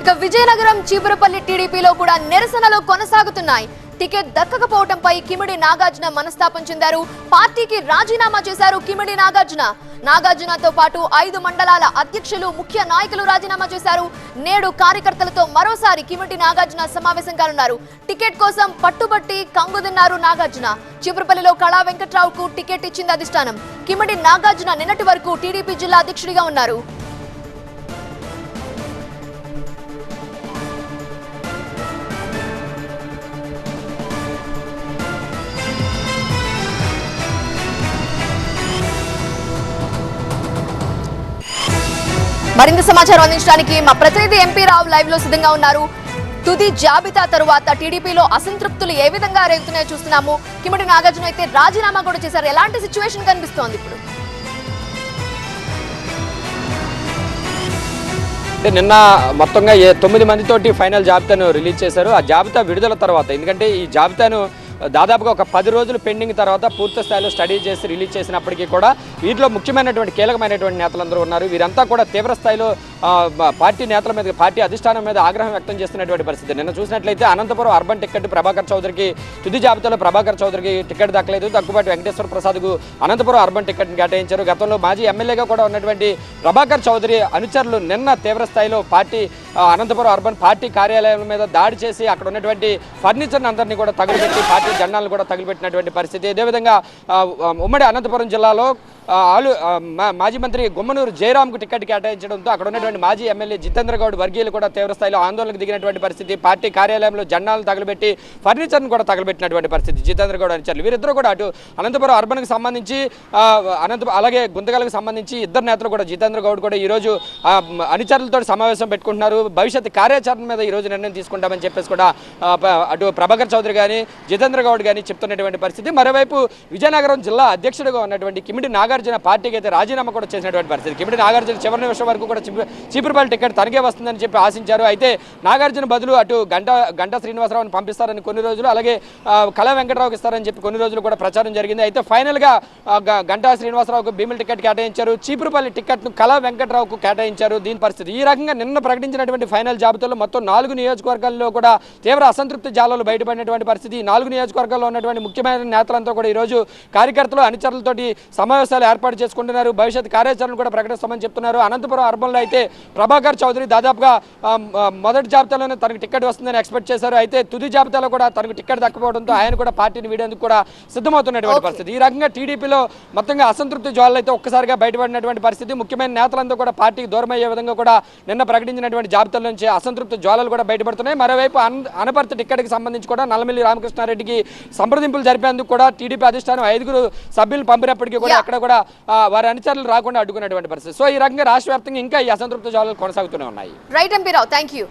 ఇక విజయనగరం చీపురపల్లి టీడీపీలో కూడా నిరసనలు కొనసాగుతున్నాయి. టికెట్ దక్కకపోవడంపై కిమిడి నాగార్జున మనస్తాపం చెందారు. పార్టీకి రాజీనామా చేశారు కిమిడి నాగార్జున. నాగార్జునతో పాటు ఐదు మండలాల అధ్యక్షులు ముఖ్య నాయకులు రాజీనామా చేశారు. నేడు కార్యకర్తలతో మరోసారి కిమిడి నాగార్జున సమావేశం కానున్నారు. టికెట్ కోసం పట్టుబట్టి కంగుదిన్నారు నాగార్జున. చిపురపల్లిలో కళా వెంకట్రావుకు టికెట్ ఇచ్చింది అధిష్టానం. కిమిడి నాగార్జున నిన్నటి వరకు టీడీపీ జిల్లా అధ్యక్షుడిగా ఉన్నారు. మరింత సమాచారం అందించడానికి మా ప్రతినిధి ఎంపీ రావు లైవ్లో సిద్ధంగా ఉన్నారు. తుది జాబితా తరువాత టీడీపీలో అసంతృప్తులు ఏ విధంగా రేగుతున్నాయో చూస్తున్నాము. కిమిడి నాగార్జున అయితే రాజీనామా కూడా చేశారు. ఎలాంటి సిచ్యువేషన్ కనిపిస్తోంది ఇప్పుడు? అంటే నిన్న మొత్తంగా తొమ్మిది మందితోటి ఫైనల్ జాబితాను రిలీజ్ చేశారు. ఆ జాబితా విడుదల తర్వాత ఎందుకంటే ఈ జాబితాను దాదాపుగా ఒక పది రోజులు పెండింగ్ తర్వాత పూర్తి స్థాయిలో స్టడీ చేసి రిలీజ్ చేసినప్పటికీ కూడా వీటిలో ముఖ్యమైనటువంటి కీలకమైనటువంటి నేతలందరూ ఉన్నారు. వీరంతా కూడా తీవ్ర స్థాయిలో పార్టీ నేతల మీద పార్టీ అధిష్టానం మీద ఆగ్రహం వ్యక్తం చేస్తున్నటువంటి పరిస్థితి. నిన్న చూసినట్లయితే అనంతపురం అర్బన్ టికెట్ ప్రభాకర్ చౌదరికి తుది జాబితాలో ప్రభాకర్ చౌదరికి టికెట్ దక్కలేదు. దగ్గుబాటి వెంకటేశ్వర ప్రసాద్కు అనంతపురం అర్బన్ టికెట్ని కేటాయించారు. గతంలో మాజీ ఎమ్మెల్యేగా కూడా ఉన్నటువంటి ప్రభాకర్ చౌదరి అనుచరులు నిన్న తీవ్ర స్థాయిలో పార్టీ అనంతపురం అర్బన్ పార్టీ కార్యాలయం మీద దాడి చేసి అక్కడ ఉన్నటువంటి ఫర్నిచర్ని అందరినీ కూడా తగులబెట్టి పార్టీ జెండాలను కూడా తగిలిపెట్టినటువంటి పరిస్థితి. అదేవిధంగా ఉమ్మడి అనంతపురం జిల్లాలో ఆలు మా- మాజీ మంత్రి గుమ్మనూరు జయరామ్కు టికెట్ కేటాయించడంతో అక్కడ ఉన్నటువంటి మాజీ ఎమ్మెల్యే జితేంద్ర గౌడ్ వర్గీయులు కూడా తీవ్ర స్థాయిలో ఆందోళనకు దిగినటువంటి పరిస్థితి. పార్టీ కార్యాలయంలో జెండాలను తగలబెట్టి ఫర్నిచర్ను కూడా తగలబెట్టినటువంటి పరిస్థితి జితేంద్ర గౌడ్ అనుచరులు. వీరిద్దరు కూడా అటు అనంతపురం అర్బన్కి సంబంధించి అనంతపురం అలాగే గుంతగలకు సంబంధించి ఇద్దరు నేతలు కూడా జితేంద్ర గౌడ్ కూడా ఈరోజు అనుచరులతో సమావేశం పెట్టుకుంటున్నారు. భవిష్యత్ కార్యాచరణ మీద ఈ రోజు నిర్ణయం తీసుకుంటామని చెప్పేసి కూడా అటు ప్రభాకర్ చౌదరి కానీ జితేంద్ర గౌడ్ కానీ చెప్తున్నటువంటి పరిస్థితి. మరోవైపు విజయనగరం జిల్లా అధ్యక్షుడిగా ఉన్నటువంటి కిమిడి నాగార్జున పార్టీకి అయితే రాజీనామా కూడా చేసినటువంటి పరిస్థితి. కిమిడి నాగార్జున చివరి నిమిషం వరకు కూడా చీపురుపల్లి టికెట్ తనకే వస్తుందని చెప్పి ఆశించారు. అయితే నాగార్జున బదులు అటు గంట గంట శ్రీనివాసరావుని పంపిస్తారని కొన్ని రోజులు అలాగే కళా వెంకటరావుకి ఇస్తారని చెప్పి కొన్ని రోజులు కూడా ప్రచారం జరిగింది. అయితే ఫైనల్గా గంటా శ్రీనివాసరావుకు భీముల టికెట్ కేటాయించారు. చీపురుపల్లి టికెట్ను కళా వెంకటరావుకు కేటాయించారు. దీని పరిస్థితి ఈ రకంగా నిన్న ప్రకటించినటువంటి ఫైనల్ జాబితాలో మొత్తం నాలుగు నియోజకవర్గాల్లో కూడా తీవ్ర అసంతృప్తి జాలాలు బయటపడినటువంటి పరిస్థితి. నాలుగు నియోజక నియోజకవర్గాల్లో ఉన్నటువంటి ముఖ్యమైన నేతలంతా కూడా ఈరోజు కార్యకర్తలు అనుచరులతోటి సమావేశాలు ఏర్పాటు చేసుకుంటున్నారు. భవిష్యత్ కార్యాచరణ కూడా ప్రకటిస్తామని చెప్తున్నారు. అనంతపురం అర్బన్లో అయితే ప్రభాకర్ చౌదరి దాదాపుగా మొదటి జాబితాలోనే తనకు టికెట్ వస్తుందని ఎక్స్పెక్ట్ చేశారు. అయితే తుది జాబితాలో కూడా తనకు టికెట్ దక్కపోవడంతో ఆయన కూడా పార్టీని వీడేందుకు కూడా సిద్ధమవుతున్నటువంటి పరిస్థితి. ఈ రకంగా టీడీపీలో మొత్తంగా అసంతృప్తి జ్వాలలు అయితే ఒక్కసారిగా బయటపడినటువంటి పరిస్థితి. ముఖ్యమైన నేతలంతా కూడా పార్టీకి దూరం అయ్యే విధంగా కూడా నిన్న ప్రకటించినటువంటి జాబితాల నుంచి అసంతృప్తి జ్వాలలు కూడా బయటపడుతున్నాయి. మరోవైపు అన్- అనపర్తి టికెట్కి సంబంధించి కూడా నల్లమిల్లి రామకృష్ణారెడ్డికి సంప్రదింపులు జరిపేందుకు కూడా టీడీపీ అధిష్టానం ఐదుగురు సభ్యులు పంపినప్పటికీ కూడా. అక్కడ కూడా వారి అనుచరులు రాకుండా అడ్డుకున్నటువంటి పరిస్థితి. సో ఈ రకంగా రాష్ట్ర ఇంకా ఈ అసంతృప్తి జ్వాలలు కొనసాగుతూనే ఉన్నాయి. Right MP Rao thank you